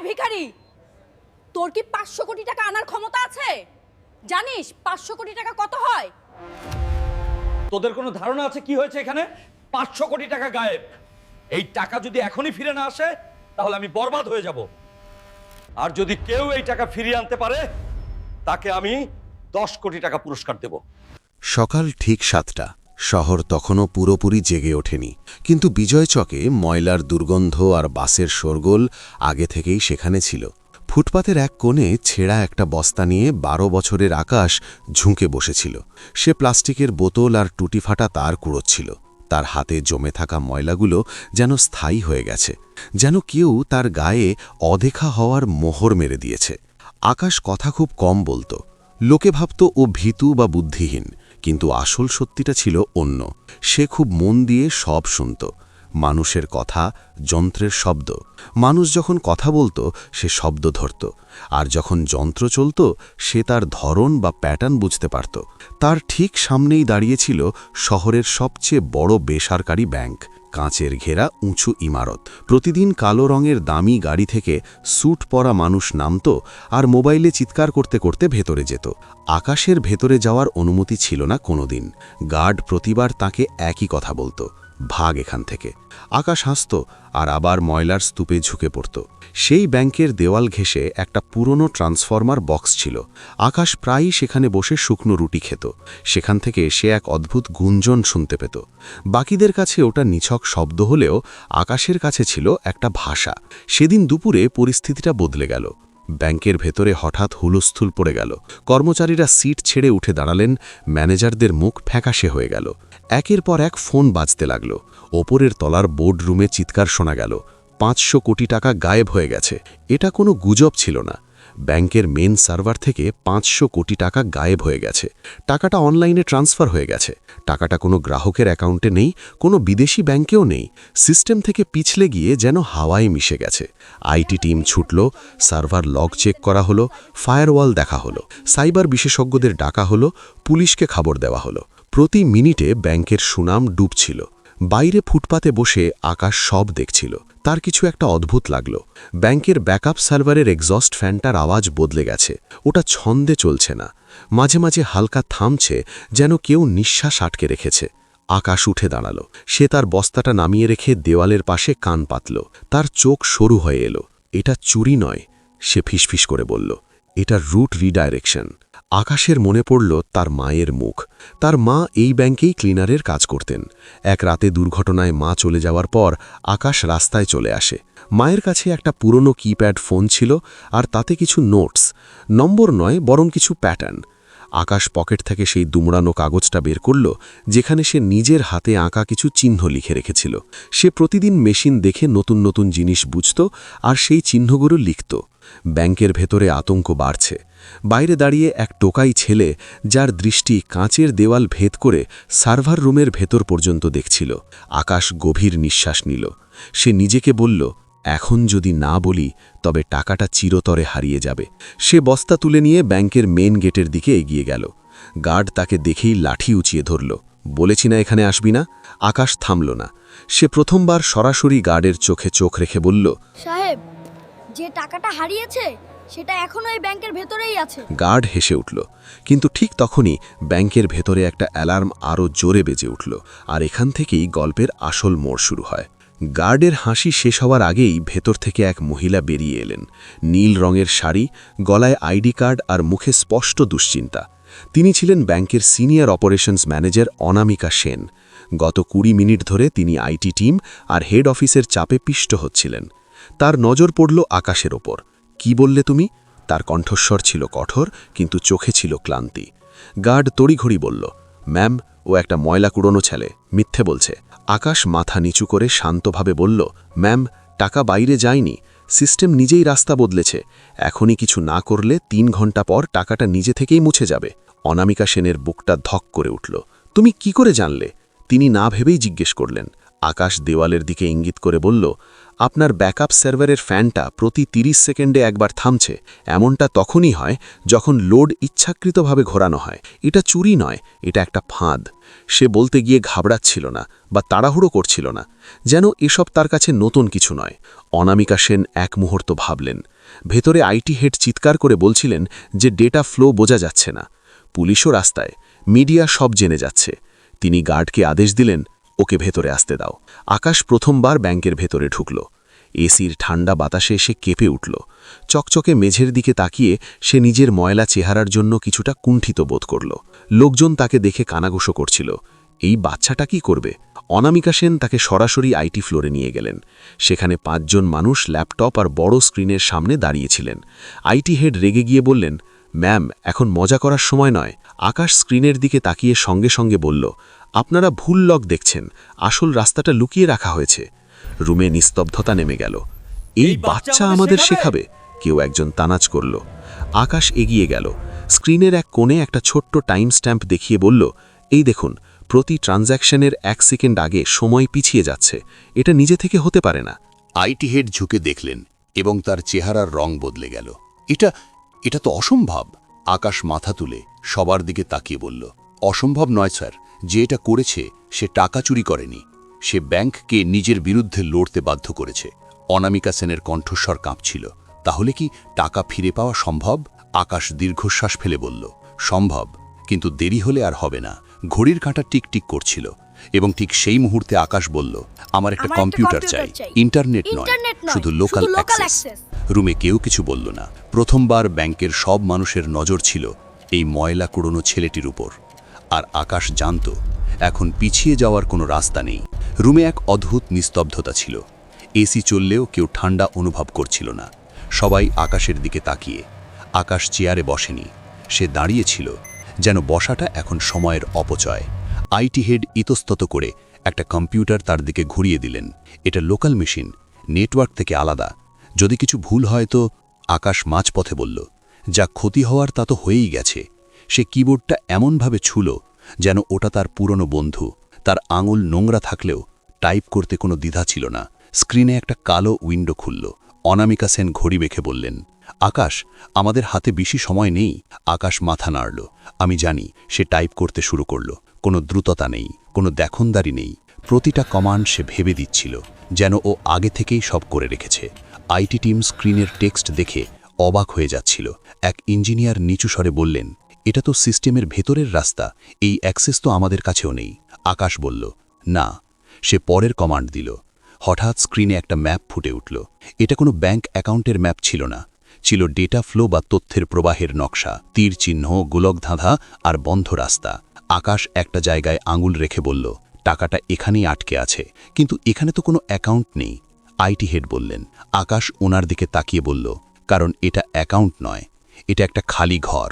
এই ভিখারি! তোর কি পাঁচশো কোটি টাকা আনার ক্ষমতা আছে? জানিস পাঁচশো কোটি টাকা কত হয়? তোদের কোনো ধারণা আছে কি হয়েছে এখানে? পাঁচশো কোটি টাকা গায়েব। এই টাকা যদি এখনই ফিরে না আসে তাহলে আমি বরবাদ হয়ে যাব। আর যদি কেউ এই টাকা ফিরিয়ে আনতে পারে তাকে আমি দশ কোটি টাকা পুরস্কার দেব। সকাল ঠিক সাতটা। শহর তখনও পুরোপুরি জেগে ওঠেনি। কিন্তু বিজয়চকে ময়লার দুর্গন্ধ আর বাসের শোরগোল আগে থেকেই সেখানে ছিল। ফুটপাতের এক কোণে ছেঁড়া একটা বস্তা নিয়ে বারো বছরের আকাশ ঝুঁকে বসেছিল। সে প্লাস্টিকের বোতল আর টুটি ফাটা তার কুড়োচ্ছিল তার হাতে জমে থাকা ময়লাগুলো যেন স্থায়ী হয়ে গেছে, যেন কেউ তার গায়ে অদেখা হওয়ার মোহর মেরে দিয়েছে। আকাশ কথা খুব কম বলতো। লোকে ভাবত ও ভীতু বা বুদ্ধিহীন। কিন্তু আসল সত্যিটা ছিল অন্য। সে খুব মন দিয়ে সব শুনত। মানুষের কথা, যন্ত্রের শব্দ। মানুষ যখন কথা বলতো, সে শব্দ ধরত। আর যখন যন্ত্র চলত, সে তার ধরন বা প্যাটার্ন বুঝতে পারত। তার ঠিক সামনেই দাঁড়িয়েছিল শহরের সবচেয়ে বড় বেসরকারি ব্যাংক। কাঁচের ঘেরা উঁচু ইমারত। প্রতিদিন কালো রঙের দামি গাড়ি থেকে স্যুট পরা মানুষ নামত আর মোবাইলে চিৎকার করতে করতে ভেতরে যেত। আকাশের ভেতরে যাওয়ার অনুমতি ছিল না কোনোদিন। গার্ড প্রতিবার তাকে একই কথা বলতো, ভাগ এখান থেকে। আকাশ হাসত আর আবার ময়লার স্তূপে ঝুঁকে পড়ত। সেই ব্যাংকের দেওয়াল ঘেঁষে একটা পুরনো ট্রান্সফর্মার বক্স ছিল। আকাশ প্রায়ই সেখানে বসে শুকনো রুটি খেত। সেখান থেকে সে এক অদ্ভুত গুঞ্জন শুনতে পেত। বাকিদের কাছে ওটা নিছক শব্দ হলেও আকাশের কাছে ছিল একটা ভাষা। সেদিন দুপুরে পরিস্থিতিটা বদলে গেল। ব্যাংকের ভেতরে হঠাৎ হুলস্থুল পড়ে গেল। কর্মচারীরা সিট ছেড়ে উঠে দাঁড়ালেন। ম্যানেজারদের মুখ ফ্যাকাশে হয়ে গেল। একের পর এক ফোন বাজতে লাগল। ওপরের তলার বোর্ড রুমে চিৎকার শোনা গেল। পাঁচশো কোটি টাকা গায়েব হয়ে গেছে। এটা কোনো গুজব ছিল না। ব্যাংকের মেন সার্ভার থেকে পাঁচশো কোটি টাকা গায়েব হয়ে গেছে। টাকাটা অনলাইনে ট্রান্সফার হয়ে গেছে। টাকাটা কোনো গ্রাহকের অ্যাকাউন্টে নেই, কোনো বিদেশি ব্যাংকেও নেই। সিস্টেম থেকে পিছলে গিয়ে যেন হাওয়ায় মিশে গেছে। আইটি টিম ছুটল, সার্ভার লগ চেক করা হলো, ফায়ারওয়াল দেখা হলো, সাইবার বিশেষজ্ঞদের ডাকা হলো, পুলিশকে খবর দেওয়া হলো। প্রতি মিনিটে ব্যাংকের সুনাম ডুবছিল। বাইরে ফুটপাতে বসে আকাশ সব দেখছিল। তার কিছু একটা অদ্ভুত লাগল। ব্যাংকের ব্যাকআপ সার্ভারের এক্সস্ট ফ্যানটার আওয়াজ বদলে গেছে। ওটা ছন্দে চলছে না। মাঝে মাঝে হালকা থামছে, যেন কেউ নিঃশ্বাস আটকে রেখেছে। আকাশ উঠে দাঁড়াল। সে তার বস্তাটা নামিয়ে রেখে দেওয়ালের পাশে কান পাতল। তার চোখ সরু হয়ে এলো। এটা চুরি নয়, সে ফিসফিস করে বলল। এটা রুট রিডাইরেকশন। আকাশের মনে পড়ল তার মায়ের মুখ। তার মা এই ব্যাংকেই ক্লিনারের কাজ করতেন। এক রাতে দুর্ঘটনায় মা চলে যাওয়ার পর আকাশ রাস্তায় চলে আসে। মায়ের কাছে একটা পুরনো কিপ্যাড ফোন ছিল আর তাতে কিছু নোটস, নম্বর নয় বরং কিছু প্যাটার্ন। আকাশ পকেট থেকে সেই দুমড়ানো কাগজটা বের করল, যেখানে সে নিজের হাতে আঁকা কিছু চিহ্ন লিখে রেখেছিল। সে প্রতিদিন মেশিন দেখে নতুন নতুন জিনিস বুঝত আর সেই চিহ্নগুলো লিখত। ব্যাংকের ভেতরে আতঙ্ক বাড়ছে। বাইরে দাঁড়িয়ে এক টোকাই ছেলে, যার দৃষ্টি কাঁচের দেওয়াল ভেদ করে সার্ভার রুমের ভেতর পর্যন্ত দেখছিল। আকাশ গভীর নিঃশ্বাস নিল। সে নিজেকে বলল, এখন যদি না বলি, তবে টাকাটা চিরতরে হারিয়ে যাবে। সে বস্তা তুলে নিয়ে ব্যাংকের মেন গেটের দিকে এগিয়ে গেল। গার্ড তাকে দেখেই লাঠি উঁচিয়ে ধরল। বলেছি না এখানে আসবি না? আকাশ থামল না। সে প্রথমবার সরাসরি গার্ডের চোখে চোখ রেখে বলল, সাহেব যে টাকাটা হারিয়েছে, সেটা এখনও এই ব্যাংকের ভেতরেই আছে। গার্ড হেসে উঠল। কিন্তু ঠিক তখনই ব্যাংকের ভেতরে একটা অ্যালার্ম আরও জোরে বেজে উঠল, আর এখান থেকেই গল্পের আসল মোড় শুরু হয়। গার্ডের হাসি শেষ হওয়ার আগেই ভেতর থেকে এক মহিলা বেরিয়ে এলেন। নীল রঙের শাড়ি, গলায় আইডি কার্ড আর মুখে স্পষ্ট দুশ্চিন্তা। তিনি ছিলেন ব্যাংকের senior operations manager Anamika Sen. গত কুড়ি মিনিট ধরে তিনি আইটি টিম আর হেড অফিসের চাপে পিষ্ট হচ্ছিলেন। তার নজর পড়ল আকাশের ওপর। কি বললে তুমি? তার কণ্ঠস্বর ছিল কঠোর, কিন্তু চোখে ছিল ক্লান্তি। গার্ড তড়িঘড়ি বলল, ম্যাম, ও একটা ময়লা কুড়োনো ছেলে। মিথ্যে বলছে। আকাশ মাথা নিচু করে শান্তভাবে বলল, ম্যাম, টাকা বাইরে যায়নি। সিস্টেম নিজেই রাস্তা বদলেছে। এখনই কিছু না করলে তিন ঘণ্টা পর টাকাটা নিজে থেকেই মুছে যাবে। অনামিকা সেনের বুকটা ধক করে উঠল, তুমি কি করে জানলে? তিনি না ভেবেই জিজ্ঞেস করলেন। আকাশ দেওয়ালের দিকে ইঙ্গিত করে বলল আপনার ব্যাকআপ সার্ভারের ফ্যানটা প্রতি ৩০ সেকেন্ডে একবার থামছে, এমনটা তখনই হয় যখন লোড ইচ্ছাকৃতভাবে ঘোরানো হয়। এটা চুরি নয়, এটা একটা ফাঁদ। সে বলতে গিয়ে ঘাবড়াচ্ছিল না বা তাড়াহুড়ো করছিল না, যেন এসব তার কাছে নতুন কিছু নয়। অনামিকা সেন এক মুহূর্ত ভাবলেন। ভেতরে আইটি হেড চিৎকার করে বলছিলেন যে ডেটা ফ্লো বোঝা যাচ্ছে না। পুলিশও রাস্তায়, মিডিয়া সব জেনে যাচ্ছে। তিনি গার্ডকে আদেশ দিলেন ওকে ভেতরে আসতে দাও। আকাশ প্রথমবার ব্যাংকের ভেতরে ঢুকল। এসির ঠান্ডা বাতাসে সে কেঁপে উঠল। চকচকে মেঝের দিকে তাকিয়ে সে নিজের ময়লা চেহারার জন্য কিছুটা কুণ্ঠিত বোধ করল। লোকজন তাকে দেখে কানাঘুষো করছিল। এই বাচ্চাটা কি করবে? অনামিকা সেন তাকে সরাসরি আইটি ফ্লোরে নিয়ে গেলেন। সেখানে পাঁচজন মানুষ ল্যাপটপ আর বড় স্ক্রিনের সামনে দাঁড়িয়েছিলেন আইটি হেড রেগে গিয়ে বললেন, ম্যাম, এখন মজা করার সময় নয়। আকাশ স্ক্রিনের দিকে তাকিয়ে সঙ্গে সঙ্গে বলল আপনারা ভুল লক দেখছেন। আসল রাস্তাটা লুকিয়ে রাখা হয়েছে। রুমে নিস্তব্ধতা নেমে গেল। এই বাচ্চা আমাদের শেখাবে? কেউ একজন তানাজ করল। আকাশ এগিয়ে গেল। স্ক্রিনের এক কোণে একটা ছোট্ট টাইম স্ট্যাম্প দেখিয়ে বলল এই দেখুন প্রতি ট্রানজ্যাকশনের এক সেকেন্ড আগে সময় পিছিয়ে যাচ্ছে। এটা নিজে থেকে হতে পারে না। আইটি হেড ঝুঁকে দেখলেন এবং তার চেহারার রং বদলে গেল। এটা এটা তো অসম্ভব! আকাশ মাথা তুলে সবার দিকে তাকিয়ে বলল, অসম্ভব নয় স্যার, যে এটা করেছে, সে টাকা চুরি করেনি। সে ব্যাংককে নিজের বিরুদ্ধে লড়তে বাধ্য করেছে। অনামিকা সেনের কণ্ঠস্বর কাঁপছিল। তাহলে কি টাকা ফিরে পাওয়া সম্ভব? আকাশ দীর্ঘশ্বাস ফেলে বলল, সম্ভব, কিন্তু দেরি হলে আর হবে না। ঘড়ির কাঁটা টিকটিক করছিল। এবং ঠিক সেই মুহূর্তে আকাশ বলল আমার একটা কম্পিউটার চাই। ইন্টারনেট নয় শুধু শুধু লোকাল অ্যাক্সেস রুমে কেউ কিছু বলল না। প্রথমবার ব্যাংকের সব মানুষের নজর ছিল এই ময়লা কুড়োনো ছেলেটির উপর। আর আকাশ জানত এখন পিছিয়ে যাওয়ার কোনো রাস্তা নেই। রুমে এক অদ্ভুত নিস্তব্ধতা ছিল। এসি চললেও কেউ ঠান্ডা অনুভব করছিল না। সবাই আকাশের দিকে তাকিয়ে আকাশ চেয়ারে বসেনি। সে দাঁড়িয়েছিল যেন বসাটা এখন সময়ের অপচয়। আইটি হেড ইতস্তত করে একটা কম্পিউটার তার দিকে ঘুরিয়ে দিলেন। এটা লোকাল মেশিন, নেটওয়ার্ক থেকে আলাদা। যদি কিছু ভুল হয় তো আকাশ মাঝপথে বলল, যা ক্ষতি হওয়ার তা তো হয়েই গেছে। সে কিবোর্ডটা এমনভাবে ছুল যেন ওটা তার পুরনো বন্ধু। তার আঙুল নোংরা থাকলেও টাইপ করতে কোনো দ্বিধা ছিল না। স্ক্রিনে একটা কালো উইন্ডো খুলল। অনামিকা সেন ঘড়ি বেঁকে বললেন, আকাশ, আমাদের হাতে বেশি সময় নেই। আকাশ মাথা নাড়ল। আমি জানি, সে টাইপ করতে শুরু করল। কোনো দ্রুততা নেই, কোনো দেখনদারি নেই। প্রতিটা কমান্ড সে ভেবে দিচ্ছিল, যেন ও আগে থেকেই সব করে রেখেছে। আইটি টিম স্ক্রিনের টেক্সট দেখে অবাক হয়ে যাচ্ছিল। এক ইঞ্জিনিয়ার নিচু স্বরে বললেন, এটা তো সিস্টেমের ভেতরের রাস্তা, এই অ্যাক্সেস তো আমাদের কাছেও নেই। আকাশ বলল, না। সে পরের কমান্ড দিল। হঠাৎ স্ক্রিনে একটা ম্যাপ ফুটে উঠল। এটা কোনো ব্যাংক অ্যাকাউন্টের ম্যাপ ছিল না। ছিল ডেটা ফ্লো বা তথ্যের প্রবাহের নকশা, তীর চিহ্ন গোলক ধাঁধা আর বন্ধ রাস্তা। আকাশ একটা জায়গায় আঙুল রেখে বলল, টাকাটা এখানেই আটকে আছে। কিন্তু এখানে তো কোনো অ্যাকাউন্ট নেই। আইটি হেড বললেন। আকাশ ওনার দিকে তাকিয়ে বলল, কারণ এটা অ্যাকাউন্ট নয়, এটা একটা খালি ঘর।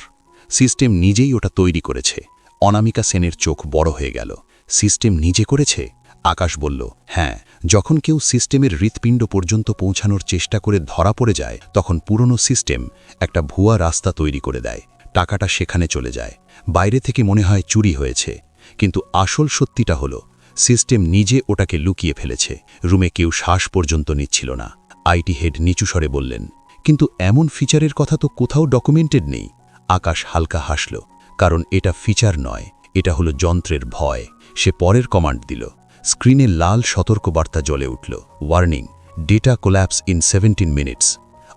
সিস্টেম নিজেই ওটা তৈরি করেছে। অনামিকা সেনের চোখ বড় হয়ে গেল। সিস্টেম নিজে করেছে? আকাশ বলল হ্যাঁ যখন কেউ সিস্টেমের হৃৎপিণ্ড পর্যন্ত পৌঁছানোর চেষ্টা করে ধরা পড়ে যায়, তখন পুরনো সিস্টেম একটা ভুয়া রাস্তা তৈরি করে দেয়। টাকাটা সেখানে চলে যায়। বাইরে থেকে মনে হয় চুরি হয়েছে। কিন্তু আসল সত্যিটা হলো, সিস্টেম নিজে ওটাকে লুকিয়ে ফেলেছে। রুমে কেউ শ্বাস পর্যন্ত নিচ্ছিল না। আইটি হেড নিচু স্বরে বললেন, কিন্তু এমন ফিচারের কথা তো কোথাও ডকুমেন্টেড নেই। আকাশ হালকা হাসল, কারণ এটা ফিচার নয়, এটা হলো যন্ত্রের ভয়। সে পরের কমান্ড দিল। স্ক্রিনে লাল সতর্কবার্তা জ্বলে উঠল। Warning data collapse in seventeen minutes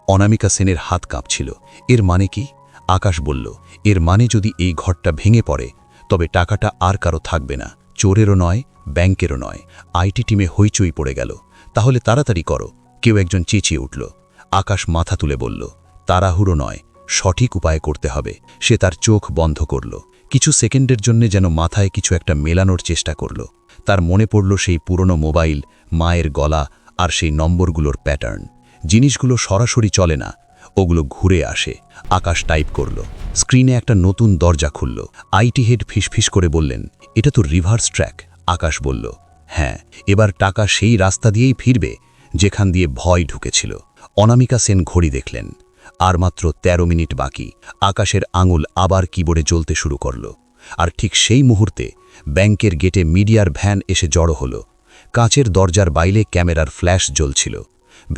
Anamika সেনের হাত কাঁপছিল। এর মানে কি? আকাশ বলল, এর মানে যদি এই ঘরটা ভেঙে পড়ে, তবে টাকাটা আর কারও থাকবে না। চোরেরও নয়, ব্যাংকেরও নয়। আইটি টিমে হইচই পড়ে গেল। তাহলে তাড়াতাড়ি করো। কেউ একজন চেঁচিয়ে উঠল। আকাশ মাথা তুলে বলল, তাড়াহুড়ো নয়, সঠিক উপায় করতে হবে। সে তার চোখ বন্ধ করল। কিছু সেকেন্ডের জন্য যেন মাথায় কিছু একটা মেলানোর চেষ্টা করল। তার মনে পড়ল সেই পুরনো মোবাইল, মায়ের গলা আর সেই নম্বরগুলোর প্যাটার্ন। জিনিসগুলো সরাসরি চলে না। ওগুলো ঘুরে আসে। আকাশ টাইপ করল। স্ক্রিনে একটা নতুন দরজা খুলল। আইটি হেড ফিসফিস করে বললেন, এটা তো রিভার্স ট্র্যাক। আকাশ বলল হ্যাঁ এবার টাকা সেই রাস্তা দিয়েই ফিরবে, যেখান দিয়ে ভয় ঢুকেছিল। অনামিকা সেন ঘড়ি দেখলেন। আর মাত্র ১৩ মিনিট বাকি। আকাশের আঙুল আবার কিবোর্ডে জ্বলতে শুরু করল। আর ঠিক সেই মুহূর্তে ব্যাংকের গেটে মিডিয়ার ভ্যান এসে জড়ো হল। কাঁচের দরজার বাইলে ক্যামেরার ফ্ল্যাশ জ্বলছিল।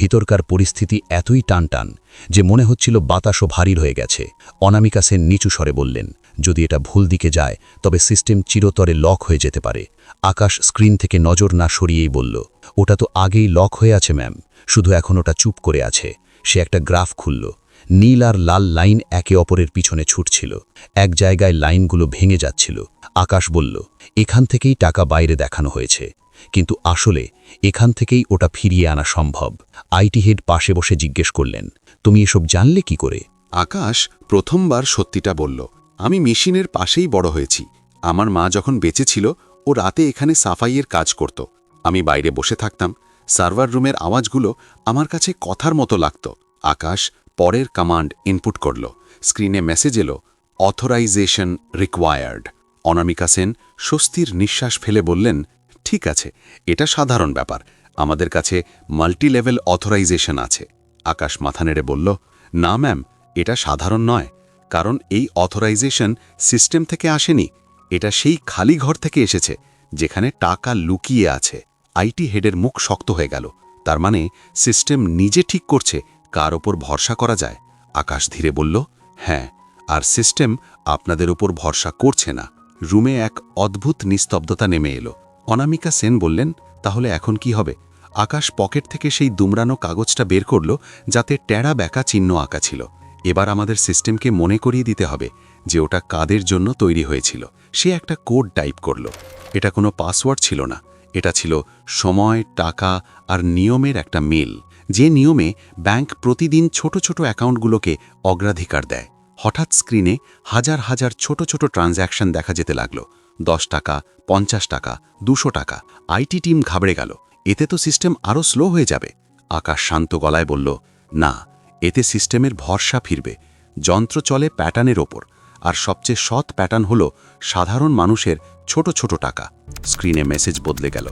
ভিতরকার পরিস্থিতি এতই টানটান যে মনে হচ্ছিল বাতাসও ভারী হয়ে গেছে। অনামিকা সেন নিচু স্বরে বললেন, যদি এটা ভুল দিকে যায়, তবে সিস্টেম চিরতরে লক হয়ে যেতে পারে। আকাশ স্ক্রিন থেকে নজর না সরিয়েই বলল, ওটা তো আগেই লক হয়ে আছে, ম্যাম। শুধু এখন ওটা চুপ করে আছে। সে একটা গ্রাফ খুলল। নীল আর লাল লাইন একে অপরের পিছনে ছুটছিল। এক জায়গায় লাইনগুলো ভেঙে যাচ্ছিল। আকাশ বলল, এখান থেকেই টাকা বাইরে দেখানো হয়েছে। কিন্তু আসলে এখান থেকেই ওটা ফিরিয়ে আনা সম্ভব। আইটি হেড পাশে বসে জিজ্ঞেস করলেন, তুমি এসব জানলে কি করে? আকাশ প্রথমবার সত্যিটা বলল, আমি মেশিনের পাশেই বড় হয়েছি। আমার মা যখন বেঁচে ছিল, ও রাতে এখানে সাফাইয়ের কাজ করত। আমি বাইরে বসে থাকতাম। সার্ভার রুমের আওয়াজগুলো আমার কাছে কথার মতো লাগত। আকাশ পরের কমান্ড ইনপুট করল। স্ক্রিনে মেসেজ এলো, অথরাইজেশন রিকোয়ার্ড। অনামিকা সেন স্বস্তির নিঃশ্বাস ফেলে বললেন ঠিক আছে, এটা সাধারণ ব্যাপার। আমাদের কাছে মাল্টি লেভেল অথরাইজেশন আছে। আকাশ মাথা নেড়ে বলল, না, ম্যাম, এটা সাধারণ নয়। কারণ এই অথরাইজেশন সিস্টেম থেকে আসেনি। এটা সেই খালি ঘর থেকে এসেছে, যেখানে টাকা লুকিয়ে আছে। আইটি হেডের মুখ শক্ত হয়ে গেল। তার মানে সিস্টেম নিজে ঠিক করছে, কার ওপর ভরসা করা যায়? আকাশ ধীরে বলল হ্যাঁ আর সিস্টেম আপনাদের উপর ভরসা করছে না। রুমে এক অদ্ভুত নিস্তব্ধতা নেমে এলো। অনামিকা সেন বললেন, তাহলে এখন কি হবে? আকাশ পকেট থেকে সেই দুমড়ানো কাগজটা বের করল, যাতে টেরা ব্যাকা চিহ্ন আঁকা ছিল। এবার আমাদের সিস্টেমকে মনে করিয়ে দিতে হবে যে ওটা কাদের জন্য তৈরি হয়েছিল। সে একটা কোড টাইপ করল। এটা কোনো পাসওয়ার্ড ছিল না। এটা ছিল সময়, টাকা আর নিয়মের একটা মেল। যে নিয়মে ব্যাংক প্রতিদিন ছোট ছোট অ্যাকাউন্টগুলোকে অগ্রাধিকার দেয়। হঠাৎ স্ক্রিনে হাজার হাজার ছোট ছোট ট্রানজ্যাকশন দেখা যেতে লাগল। দশ টাকা, পঞ্চাশ টাকা, দুশো টাকা। আইটি টিম ঘাবড়ে গেল। এতে তো সিস্টেম আরও স্লো হয়ে যাবে। আকাশ শান্ত গলায় বলল, না, এতে সিস্টেমের ভরসা ফিরবে। যন্ত্র চলে প্যাটার্নের ওপর। আর সবচেয়ে সৎ প্যাটার্ন হল সাধারণ মানুষের ছোট ছোট টাকা। স্ক্রিনে মেসেজ বদলে গেল।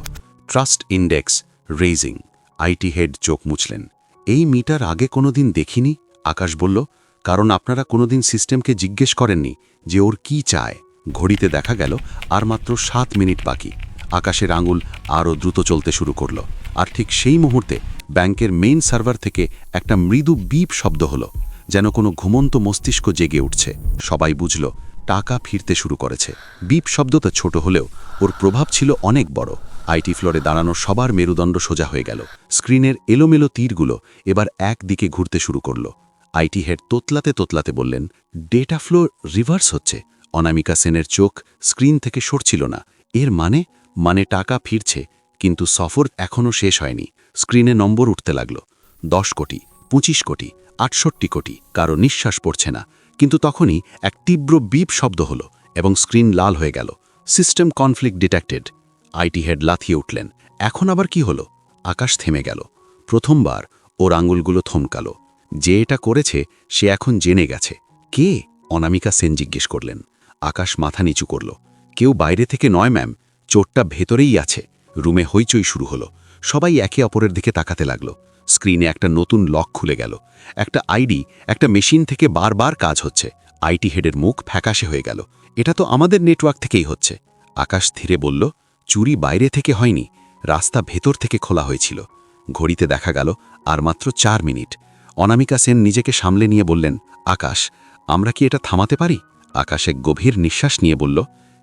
Trust index raising. IT head চোখ মুছলেন। এই মিটার আগে কোনোদিন দেখিনি? আকাশ বলল, কারণ আপনারা কোনোদিন সিস্টেমকে জিজ্ঞেস করেননি যে ওর কি চায়। ঘড়িতে দেখা গেল আর মাত্র সাত মিনিট বাকি। আকাশের আঙুল আরও দ্রুত চলতে শুরু করল। আর ঠিক সেই মুহূর্তে ব্যাংকের মেইন সার্ভার থেকে একটা মৃদু বিপ শব্দ হলো, যেন কোনো ঘুমন্ত মস্তিষ্ক জেগে উঠছে। সবাই বুঝল, টাকা ফিরতে শুরু করেছে। বিপ শব্দটা ছোট হলেও ওর প্রভাব ছিল অনেক বড়। আইটি ফ্লোরে দাঁড়ানো সবার মেরুদণ্ড সোজা হয়ে গেল। স্ক্রিনের এলোমেলো তীরগুলো এবার একদিকে ঘুরতে শুরু করল। আইটি হেড তোতলাতে তোতলাতে বললেন ডেটা ফ্লো রিভার্স হচ্ছে। অনামিকা সেনের চোখ স্ক্রিন থেকে সরছিল না। এর মানে? মানে টাকা ফিরছে, কিন্তু সফর এখনও শেষ হয়নি। স্ক্রিনে নম্বর উঠতে লাগল। দশ কোটি, পঁচিশ কোটি, আটষট্টি কোটি, কারও নিঃশ্বাস পড়ছে না। কিন্তু তখনই এক তীব্র বিপ শব্দ হলো এবং স্ক্রিন লাল হয়ে গেল। System conflict detected. IT head লাথিয়ে উঠলেন। এখন আবার কি হলো? আকাশ থেমে গেল। প্রথমবার ওর আঙুলগুলো থমকালো। যে এটা করেছে, সে এখন জেনে গেছে। কে? অনামিকা সেন জিজ্ঞেস করলেন। আকাশ মাথা নিচু করল। কেউ বাইরে থেকে নয়, ম্যাম। চোরটা ভেতরেই আছে। রুমে হইচই শুরু হলো। সবাই একে অপরের দিকে তাকাতে লাগল। স্ক্রিনে একটা নতুন লক খুলে গেল। একটা আইডি, একটা মেশিন থেকে বারবার কাজ হচ্ছে। আইটি হেডের মুখ ফ্যাকাশে হয়ে গেল। এটা তো আমাদের নেটওয়ার্ক থেকেই হচ্ছে। আকাশ ধীরে বলল, চুরি বাইরে থেকে হয়নি। রাস্তা ভেতর থেকে খোলা হয়েছিল। ঘড়িতে দেখা গেল আর মাত্র চার মিনিট। অনামিকা সেন নিজেকে সামলে নিয়ে বললেন, আকাশ, আমরা কি এটা থামাতে পারি? আকাশ গভীর নিঃশ্বাস নিয়ে বলল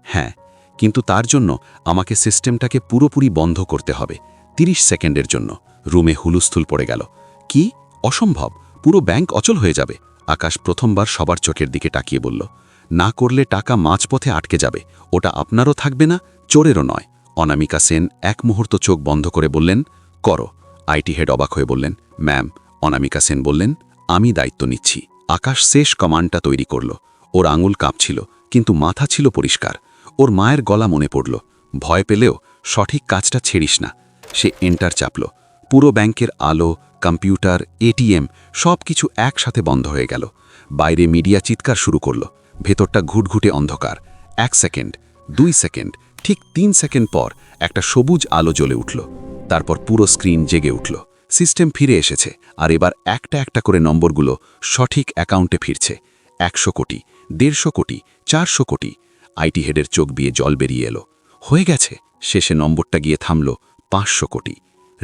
হ্যাঁ কিন্তু তার জন্য আমাকে সিস্টেমটাকে পুরোপুরি বন্ধ করতে হবে ৩০ সেকেন্ডের জন্য। রুমে হুলুস্থুল পড়ে গেল। কি? অসম্ভব। পুরো ব্যাংক অচল হয়ে যাবে। আকাশ প্রথমবার সবার চোখের দিকে তাকিয়ে বলল, না করলে টাকা মাঝপথে আটকে যাবে। ওটা আপনারও থাকবে না, চোরেরও নয়। অনামিকা সেন এক মুহূর্ত চোখ বন্ধ করে বললেন, করো। আইটি হেড অবাক হয়ে বললেন, ম্যাম, অনামিকা সেন বললেন, আমি দায়িত্ব নিচ্ছি। আকাশ শেষ কমান্ডটা তৈরি করল। ওর আঙুল কাঁপছিল, কিন্তু মাথা ছিল পরিষ্কার। ওর মায়ের গলা মনে পড়ল। ভয় পেলেও সঠিক কাজটা ছেড়িস না। সে এন্টার চাপল। পুরো ব্যাংকের আলো, কম্পিউটার, এটিএম সব কিছু একসাথে বন্ধ হয়ে গেল। বাইরে মিডিয়া চিৎকার শুরু করল। ভেতরটা ঘুটঘুটে অন্ধকার। এক সেকেন্ড, দুই সেকেন্ড, ঠিক তিন সেকেন্ড পর একটা সবুজ আলো জ্বলে উঠল। তারপর পুরো স্ক্রিন জেগে উঠল। সিস্টেম ফিরে এসেছে, আর এবার একটা একটা করে নম্বরগুলো সঠিক অ্যাকাউন্টে ফিরছে। একশো কোটি। দেড়শো কোটি, চারশো কোটি। আইটি হেডের চোখ বিয়ে জল বেরিয়ে এলো। হয়ে গেছে। শেষে নম্বরটা গিয়ে থামল পাঁচশো কোটি।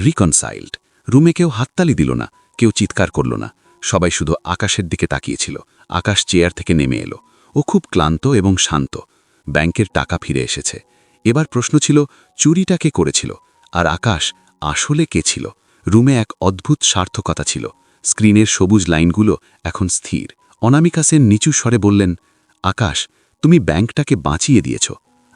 রিকনসাইল্ড রুমে কেউ হাততালি দিল না, কেউ চিৎকার করল না। সবাই শুধু আকাশের দিকে তাকিয়েছিল। আকাশ চেয়ার থেকে নেমে এলো। ও খুব ক্লান্ত এবং শান্ত। ব্যাংকের টাকা ফিরে এসেছে। এবার প্রশ্ন ছিল, চুরিটা কে করেছিল? আর আকাশ, আসলে কে ছিল? রুমে এক অদ্ভুত সার্থকতা ছিল। স্ক্রিনের সবুজ লাইনগুলো এখন স্থির। অনামিকা সেন নিচু স্বরে বললেন আকাশ তুমি ব্যাংকটাকে বাঁচিয়ে দিয়েছ।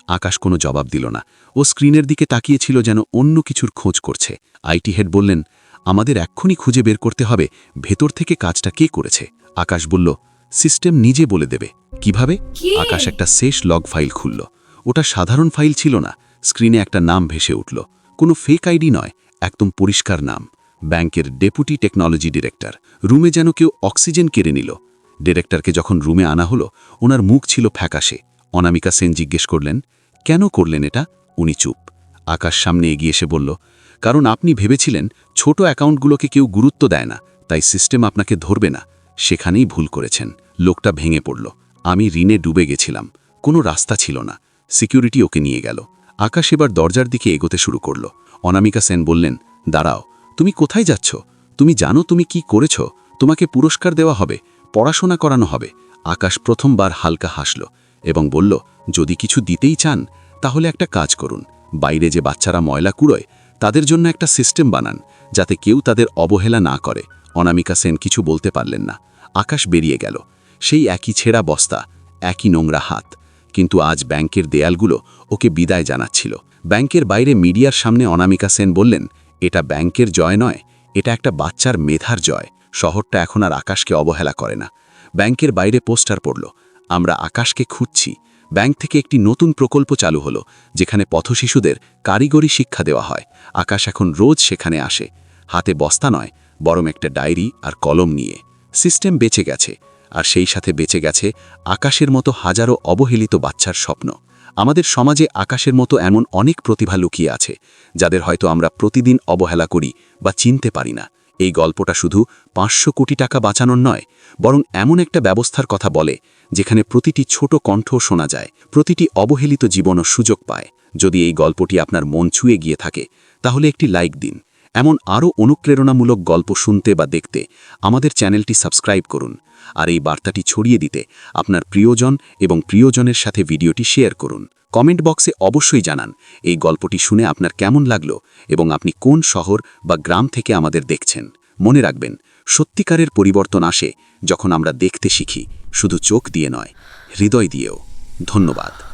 আকাশ কোনো জবাব দিল না। ও স্ক্রিনের দিকে তাকিয়েছিল যেন অন্য কিছুর খোঁজ করছে। আইটি হেড বললেন আমাদের এক্ষুনি খুঁজে বের করতে হবে। ভেতর থেকে কাজটা কে করেছে? আকাশ বলল সিস্টেম নিজে বলে দেবে। কীভাবে? আকাশ একটা শেষ লগ ফাইল খুলল। ওটা সাধারণ ফাইল ছিল না। স্ক্রিনে একটা নাম ভেসে উঠল। কোনো ফেক আইডি নয় একদম পরিষ্কার নাম। ব্যাংকের ডেপুটি টেকনোলজি ডিরেক্টর রুমে যেন কেউ অক্সিজেন কেড়ে নিল। ডিরেক্টরকে যখন রুমে আনা হলো, ওনার মুখ ছিল ফ্যাকাশে। অনামিকা সেন জিজ্ঞেস করলেন, কেন করলেন এটা? উনি চুপ। আকাশ সামনে এগিয়ে এসে বলল, কারণ আপনি ভেবেছিলেন ছোট অ্যাকাউন্টগুলোকে কেউ গুরুত্ব দেয় না, তাই সিস্টেম আপনাকে ধরবে না। সেখানেই ভুল করেছেন। লোকটা ভেঙে পড়ল। আমি ঋণে ডুবে গেছিলাম। কোনো রাস্তা ছিল না। সিকিউরিটি ওকে নিয়ে গেল। আকাশ এবার দরজার দিকে এগোতে শুরু করল। অনামিকা সেন বললেন, দাঁড়াও, তুমি কোথায় যাচ্ছ? তুমি জানো তুমি কি করেছ? তোমাকে পুরস্কার দেওয়া হবে। পড়াশোনা করানো হবে। আকাশ প্রথমবার হালকা হাসল এবং বলল, যদি কিছু দিতেই চান, তাহলে একটা কাজ করুন। বাইরে যে বাচ্চারা ময়লা কুড়োয়, তাদের জন্য একটা সিস্টেম বানান, যাতে কেউ তাদের অবহেলা না করে। অনামিকা সেন কিছু বলতে পারলেন না। আকাশ বেরিয়ে গেল। সেই একই ছেঁড়া বস্তা, একই নোংরা হাত। কিন্তু আজ ব্যাংকের দেয়ালগুলো ওকে বিদায় জানাচ্ছিল। ব্যাংকের বাইরে মিডিয়ার সামনে অনামিকা সেন বললেন, এটা ব্যাংকের জয় নয়, এটা একটা বাচ্চার মেধার জয়। শহরটা এখন আর আকাশকে অবহেলা করে না। ব্যাংকের বাইরে পোস্টার পড়ল, আমরা আকাশকে খুঁজছি। ব্যাংক থেকে একটি নতুন প্রকল্প চালু হলো, যেখানে পথশিশুদের কারিগরি শিক্ষা দেওয়া হয়। আকাশ এখন রোজ সেখানে আসে। হাতে বস্তা নয়, বরং একটা ডায়েরি আর কলম নিয়ে। সিস্টেম বেঁচে গেছে, আর সেই সাথে বেঁচে গেছে আকাশের মতো হাজারো অবহেলিত বাচ্চার স্বপ্ন। আমাদের সমাজে আকাশের মতো এমন অনেক প্রতিভা লুকিয়ে আছে, যাদের হয়তো আমরা প্রতিদিন অবহেলা করি বা চিনতে পারি না। এই গল্পটা শুধু পাঁচশো কোটি টাকা বাঁচানোর নয়, বরং এমন একটা ব্যবস্থার কথা বলে, যেখানে প্রতিটি ছোট কণ্ঠ শোনা যায়, প্রতিটি অবহেলিত জীবনও সুযোগ পায়। যদি এই গল্পটি আপনার মন ছুঁয়ে গিয়ে থাকে, তাহলে একটি লাইক দিন। এমন আরও অনুপ্রেরণামূলক গল্প শুনতে বা দেখতে আমাদের চ্যানেলটি সাবস্ক্রাইব করুন, আর এই বার্তাটি ছড়িয়ে দিতে আপনার প্রিয়জন এবং প্রিয়জনের সাথে ভিডিওটি শেয়ার করুন। কমেন্ট বক্সে অবশ্যই জানান এই গল্পটি শুনে আপনার কেমন লাগল এবং আপনি কোন শহর বা গ্রাম থেকে আমাদের দেখছেন। মনে রাখবেন, সত্যিকারের পরিবর্তন আসে যখন আমরা দেখতে শিখি, শুধু চোখ দিয়ে নয়, হৃদয় দিয়েও। ধন্যবাদ।